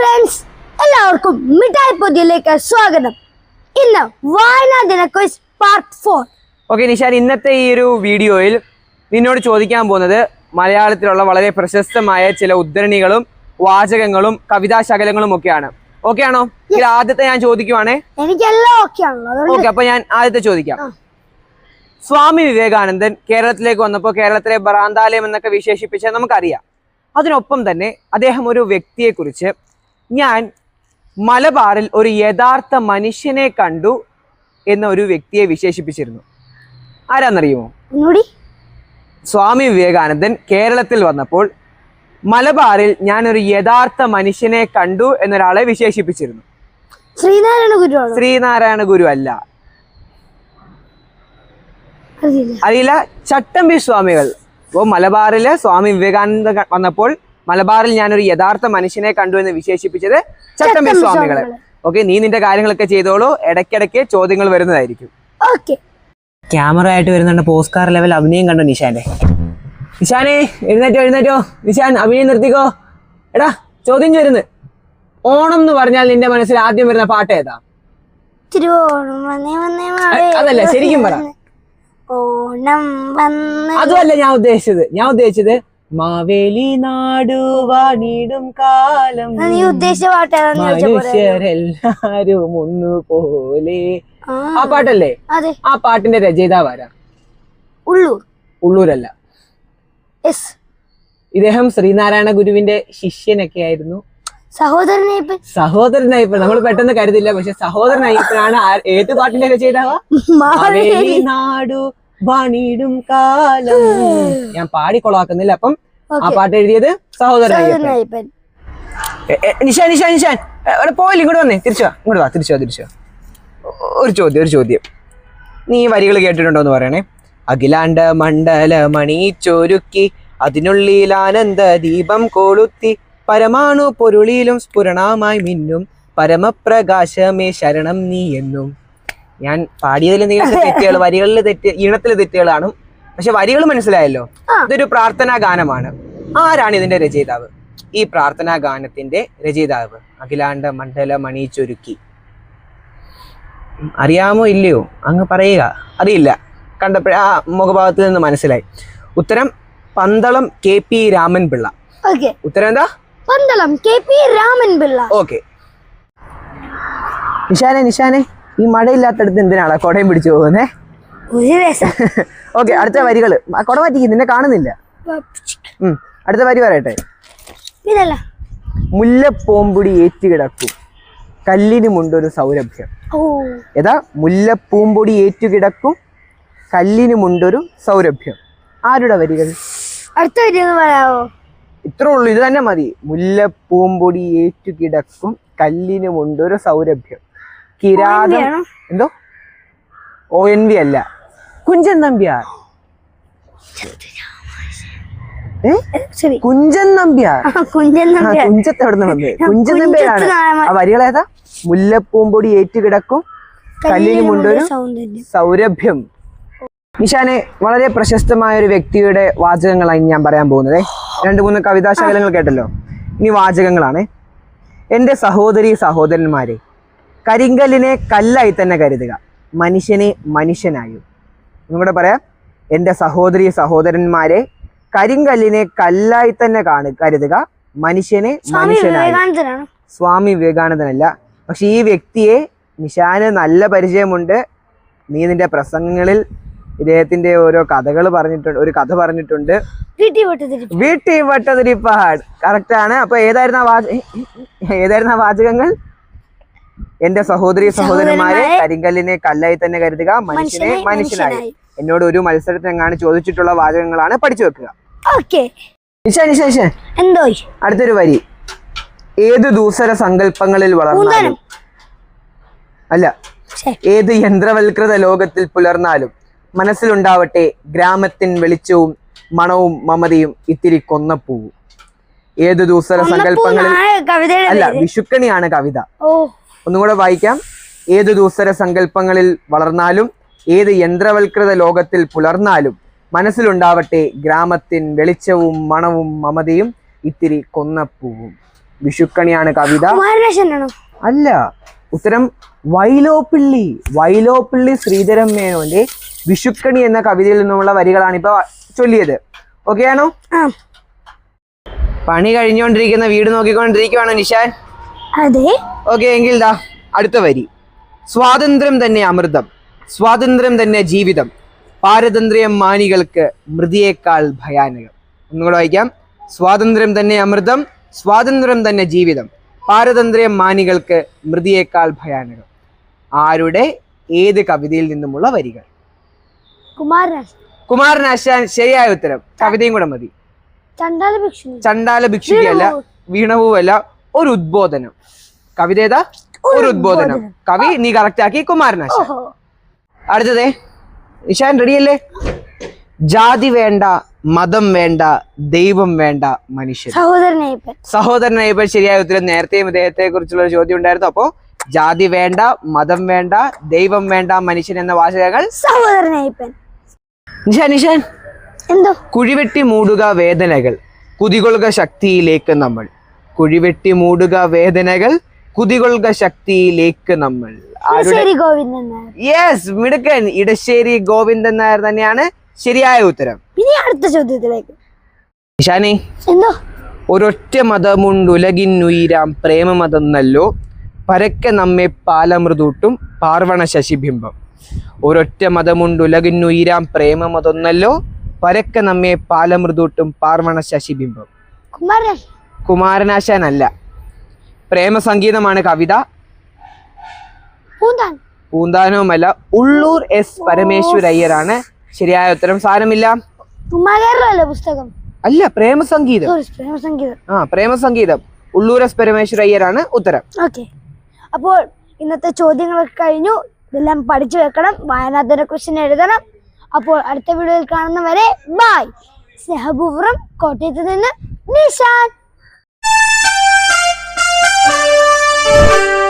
Friends എല്ലാവർക്കും മിഠായി പൊതിയിലേക്ക് സ്വാഗതം. ഇന്ന് വായനാ ദിന quiz part four okay Nishan ഇന്നത്തെ ഈ ഒരു വീഡിയോയിൽ നിന്നോട് ചോദിക്കാൻ പോകുന്നത് മലയാളത്തിലുള്ള വളരെ പ്രശസ്തമായ ചില ഉദ്ധരണികളും വാചകങ്ങളും കവിതാ ശകലങ്ങളും ഒക്കെയാണ്. ഓക്കെ ആണോ? ഇതിൽ ആദ്യത്തെ ഞാൻ ചോദിക്കുവാണേ. എനിക്കെല്ലാം ഓക്കെ ആണല്ലോ ഓക്കെ അപ്പൊ ഞാൻ ആദ്യത്തെ ചോദിക്കാം. സ്വാമി വിവേകാനന്ദൻ കേരളത്തിലേക്ക് വന്നപ്പോൾ കേരളത്തിലെ ഭ്രാന്താലയം എന്നൊക്കെ വിശേഷിപ്പിച്ച നമുക്കറിയാം. അതിനൊപ്പം തന്നെ അദ്ദേഹം ഒരു വ്യക്തിയെക്കുറിച്ച് ഞാൻ മലബാറിൽ ഒരു യഥാർത്ഥ മനുഷ്യനെ കണ്ടു എന്ന ഒരു വ്യക്തിയെ വിശേഷിപ്പിച്ചിരുന്നു. ആരാന്നറിയുമോ? സ്വാമി വിവേകാനന്ദൻ കേരളത്തിൽ വന്നപ്പോൾ മലബാറിൽ ഞാൻ ഒരു യഥാർത്ഥ മനുഷ്യനെ കണ്ടു എന്നൊരാളെ വിശേഷിപ്പിച്ചിരുന്നു. ശ്രീനാരായണ ഗുരു ശ്രീനാരായണ ഗുരു അല്ല. അറിയില്ല. അറിയില്ല. ചട്ടമ്പി സ്വാമികൾ. അപ്പോൾ മലബാറിലെ സ്വാമി വിവേകാനന്ദ വന്നപ്പോൾ മലബാറിൽ ഞാനൊരു യഥാർത്ഥ മനുഷ്യനെ കണ്ടു എന്ന് വിശേഷിപ്പിച്ചത് ചട്ടമ്പി സ്വാമികളെ. ഓക്കെ നീ നിന്റെ കാര്യങ്ങളൊക്കെ ചെയ്തോളൂ. ഇടയ്ക്കിടയ്ക്ക് ചോദ്യങ്ങൾ വരുന്നതായിരിക്കും. ക്യാമറ ആയിട്ട് വരുന്നുണ്ട് പോസ്കാർ ലെവൽ അഭിനയം കണ്ടു നിഷാന്റെ. നിഷാനെ എഴുന്നേറ്റോ എഴുന്നേറ്റോ. നിഷാൻ അഭിനയം നിർത്തിക്കോ. എടാ ചോദ്യം വരുന്നു ഓണം എന്ന് പറഞ്ഞാൽ നിന്റെ മനസ്സിൽ ആദ്യം വരുന്ന പാട്ട് ഏതാ? അതല്ല, ശരിക്കും പറ. ഓണം അതുമല്ല ഞാൻ ഉദ്ദേശിച്ചത്. ഞാൻ ഉദ്ദേശിച്ചത് മാവേലി നാടുവാണിടും കാലം. നീ ഉദ്ദേശിച്ച പാട്ട് ഏതാന്ന് ചോദിച്ച പോലെ മനുഷ്യരെല്ലാരും ഒന്നുപോലെ. ആ, പാട്ടല്ലേ? ആ പാട്ടിന്റെ രചയിതാവ് ആരാ? ഉള്ളൂർ. ഉള്ളൂരല്ല. എസ് ഇദ്ദേഹം ശ്രീനാരായണ ഗുരുവിന്റെ ശിഷ്യനൊക്കെ ആയിരുന്നു സഹോദരനെ ഇപ്പൊ. സഹോദരനായിപ്പോ നമ്മൾ പെട്ടെന്ന് കരുതില്ല പക്ഷെ സഹോദരനായിപ്പോഴാണ് ആ- ഏത് പാട്ടിന്റെ രചയിതാവ? മാവേലി നാടു വാണിടും കാലം. ഞാൻ പാടിക്കൊളാക്കുന്നില്ല അപ്പം ആ പാട്ട് എഴുതിയത് സഹോദരൻ നിഷാൻ നിഷാൻ നിഷാൻ അവിടെ പോയില്ല ഇങ്ങോട്ട് വന്നേ. തിരിച്ചു വാ ഇങ്ങോട്ട് വാ. തിരിച്ചു വാ തിരിച്ചു ഒരു ചോദ്യം ഒരു ചോദ്യം. നീ വരികൾ കേട്ടിട്ടുണ്ടോ എന്ന് പറയണേ. അഖിലാണ്ട മണ്ഡല മണി ചൊരുക്കി അതിനുള്ളിൽ ആനന്ദ ദീപം കൊളുത്തി പരമാണു പൊരുളിയിലും സ്ഫുരണമായി മിന്നും പരമപ്രകാശമേ ശരണം നീ എന്നും. ഞാൻ പാടിയതിൽ എന്തെങ്കിലും തെറ്റുകൾ വരികളിൽ തെറ്റ് ഈണത്തിൽ തെറ്റുകളാണ്. പക്ഷെ വരികൾ മനസ്സിലായല്ലോ? ഇതൊരു പ്രാർത്ഥനാ ഗാനമാണ്. ആരാണ് ഇതിന്റെ രചയിതാവ്? ഈ പ്രാർത്ഥനാ ഗാനത്തിന്റെ രചയിതാവ്. അഖിലാണ്ട മണ്ഡല മണി ചൊരുക്കി. അറിയാമോ ഇല്ലയോ? അങ്ങ് പറയുക. അറിയില്ല. കണ്ടപ്പോഴ ആ മുഖഭാവത്തിൽ നിന്ന് മനസ്സിലായി. ഉത്തരം പന്തളം കെ പി രാമൻ പിള്ള ഉത്തരം എന്താ? Pandalam K P Raman Pillai okay. നിശാനെ നിഷാനെ ഈ മഴയില്ലാത്തടത്ത് എന്തിനാണ് കൊടയും പിടിച്ചു പോകുന്നേ? ഓക്കെ അടുത്ത വരികൾ കൊട മാറ്റിക്ക് നിന്നെ കാണുന്നില്ല. അടുത്ത വരി പറയട്ടെ. മുല്ലപ്പോമ്പുടി ഏറ്റുകിടക്കും കല്ലിനുമുണ്ടൊരു സൗരഭ്യം. ഏതാ? മുല്ലപ്പൂമ്പൊടി ഏറ്റുകിടക്കും കല്ലിനുമുണ്ടൊരു സൗരഭ്യം. ആരുടെ വരികൾ? അടുത്ത വരി പറയാവോ? ഇത്രേ ഉള്ളൂ ഇത് തന്നെ മതി. മുല്ലപ്പൂമ്പൊടി ഏറ്റുകിടക്കും കല്ലിനുമുണ്ടൊരു സൗരഭ്യം. കിരാതം എന്തോ? ഒ എൻ വി അല്ല. കുഞ്ചൻ നമ്പ്യാർ. കുഞ്ചൻ നമ്പ്യാർ. കുഞ്ചത്ത് എവിടെ നിന്ന് വന്നത് കുഞ്ചൻ നമ്പ്യാരാണ്. ആ വരികളേതാ മുല്ലപ്പൂമ്പൊടി ഏറ്റുകിടക്കും. കല്ലിന് മുണ്ടൊരു സൗരഭ്യം. നിഷാനെ വളരെ പ്രശസ്തമായ ഒരു വ്യക്തിയുടെ വാചകങ്ങളാണ് ഞാൻ പറയാൻ പോകുന്നത്. രണ്ട് മൂന്ന് കവിതാശകലങ്ങൾ കേട്ടല്ലോ. ഇനി വാചകങ്ങളാണ്. എന്റെ സഹോദരി സഹോദരന്മാരെ കരിങ്കല്ലിനെ കല്ലായി തന്നെ കരുതുക. മനുഷ്യനെ മനുഷ്യനായും. ഒന്നുകൂടെ പറയാം എന്റെ സഹോദരി സഹോദരന്മാരെ കരിങ്കല്ലിനെ കല്ലായി തന്നെ കാണു കരുതുക. മനുഷ്യനെ മനുഷ്യനായും. സ്വാമി വിവേകാനന്ദനല്ല. പക്ഷെ ഈ വ്യക്തിയെ നിഷാന് നല്ല പരിചയമുണ്ട്. നീ നിന്റെ പ്രസംഗങ്ങളിൽ ഇദ്ദേഹത്തിന്റെ ഓരോ കഥകൾ പറഞ്ഞിട്ടുണ്ട് ഒരു കഥ പറഞ്ഞിട്ടുണ്ട്. വീട്ടിൽ വിട്ടതിരിപ്പ് വീട്ടി വട്ടതിരിപ്പാട് കറക്റ്റ് ആണ്. അപ്പൊ ഏതായിരുന്നു ആ വാച ഏതായിരുന്നു ആ വാചകങ്ങൾ? എന്റെ സഹോദരി സഹോദരന്മാരെ കരിങ്കല്ലിനെ കല്ലായി തന്നെ കരുതുക മനുഷ്യനെ മനുഷ്യനെ മനുഷ്യനായി. എന്നോട് ഒരു മത്സരത്തിനെങ്ങാണ് ചോദിച്ചിട്ടുള്ള വാചകങ്ങളാണ് പഠിച്ചു വെക്കുക. നിഷാൻ എന്തോ അടുത്തൊരു വരി. ഏത് ദൂസര സങ്കല്പങ്ങളിൽ വളർന്നാലും അല്ല. ഏത് യന്ത്രവൽകൃത ലോകത്തിൽ പുലർന്നാലും മനസ്സിലുണ്ടാവട്ടെ ഗ്രാമത്തിൻ വെളിച്ചവും മണവും മമതയും ഇത്തിരി കൊന്നപ്പൂവും. ഏത് ദൂസര സങ്കല്പങ്ങളിൽ അല്ല. വിഷുക്കണിയാണ് കവിത. ഓ ഒന്നുകൂടെ വായിക്കാം. ഏത് ദൂസര സങ്കല്പങ്ങളിൽ വളർന്നാലും ഏത് യന്ത്രവൽകൃത ലോകത്തിൽ പുലർന്നാലും മനസ്സിലുണ്ടാവട്ടെ ഗ്രാമത്തിൻ വെളിച്ചവും മണവും മമതയും ഇത്തിരി കൊന്നപ്പൂവും. വിഷുക്കണിയാണ് കവിത. അല്ല. ഉത്തരം വൈലോപ്പിള്ളി. വൈലോപ്പിള്ളി ശ്രീധരൻ മേനോന്റെ വിഷുക്കണി എന്ന കവിതയിൽ നിന്നുമുള്ള വരികളാണ് ഇപ്പൊ ചൊല്ലിയത്. ഓക്കെ ആണോ? പണി കഴിഞ്ഞുകൊണ്ടിരിക്കുന്ന വീട് നോക്കിക്കൊണ്ടിരിക്കുവാണോ നിഷാൻ അതെ. ഓക്കെ എങ്കിൽ ദാ അടുത്ത വരി. സ്വാതന്ത്ര്യം തന്നെ അമൃതം സ്വാതന്ത്ര്യം തന്നെ ജീവിതം പാരതന്ത്ര്യം മാനികൾക്ക് മൃതിയേക്കാൾ ഭയാനകം. ഒന്നുകൂടെ വായിക്കാം. സ്വാതന്ത്ര്യം തന്നെ അമൃതം സ്വാതന്ത്ര്യം തന്നെ ജീവിതം പാരതന്ത്ര്യം മാനികൾക്ക് മൃതിയേക്കാൾ ഭയാനകം. ആരുടെ? ഏത് കവിതയിൽ നിന്നുമുള്ള വരികൾ? കുമാരനാശൻ ശരിയായ ഉത്തരം. കവിതയും കൂടെ മതി. ചണ്ടാല ഭിക്ഷു ചണ്ടാല ഭിക്ഷുകയല്ല വീണവുമല്ല ഒരു ഉദ്ബോധനം. കവിത ഏതാ ഒരു ഉദ്ബോധനം. കവി നീ കറക്റ്റ് ആക്കി കുമാരനാശ. അടുത്തതേ ഇഷാൻ റെഡിയല്ലേ ജാതി വേണ്ട മതം വേണ്ട ദൈവം വേണ്ട മനുഷ്യൻ. സഹോദരൻ അയ്യപ്പൻ ശരിയായ ഉത്തരം നേരത്തെയും ഇദ്ദേഹത്തെ കുറിച്ചുള്ള ഒരു ചോദ്യം ഉണ്ടായിരുന്നു. അപ്പോ ജാതി വേണ്ട മതം വേണ്ട ദൈവം വേണ്ട മനുഷ്യൻ എന്ന വാചകങ്ങൾ സഹോദരനയ്യപ്പൻ നിഷാൻ നിഷാൻ എന്തോ? കുഴിവെട്ടി മൂടുക വേദനകൾ കുതികൊള്ളുക ശക്തിയിലേക്ക് നമ്മൾ. കുഴിവെട്ടി മൂടുക വേദനകൾ കുതികൊള്ളുക ശക്തിയിലേക്ക് നമ്മൾ. യെസ് മിടുക്കൻ ഇടശ്ശേരി ഗോവിന്ദൻ നായർ തന്നെയാണ് ശരിയായ ഉത്തരം. ഇനി അടുത്ത ചോദ്യത്തിലേക്ക്. നിഷാനെ എന്തോ? ഒരൊറ്റ മതമുണ്ടുലകിന്നുയിരാം പ്രേമമതം നല്ലോ പരക്കെ നമ്മെ പാലമൃതൂട്ടും പാർവണ ശശിബിംബം. ഒരൊറ്റ മതമുണ്ട് ഉലകിന്നുയിരാം പ്രേമമതൊന്നല്ലോ. പരക്കെ നമ്മെ പാലമൃതൂട്ടും പാർവണ ശശിബിംബം. കുമാരനാശാനല്ല. പ്രേമസംഗീതമാണ് കവിത. പൂന്താനവുമല്ല ഉള്ളൂർ എസ് പരമേശ്വരയ്യരാണ്. ശരിയായ ഉത്തരം സാരമില്ല. പുസ്തകം? അല്ല പ്രേമസംഗീതം. പ്രേമസംഗീതം. ആ പ്രേമസംഗീതം. ഉള്ളൂർ എസ് പരമേശ്വരയ്യരാണ് ഉത്തരം. ഓക്കെ. അപ്പോൾ ഇന്നത്തെ ചോദ്യങ്ങളൊക്കെ കഴിഞ്ഞു. ഇതെല്ലാം പഠിച്ചു വെക്കണം. വായനാദിന ക്വസ്റ്റ്യൻ എഴുതണം. അപ്പോൾ അടുത്ത വീഡിയോയിൽ കാണുന്നവരെ ബായ് സ്നേഹപൂർവം കോട്ടയത്ത് നിന്ന് നിഷാൻ. you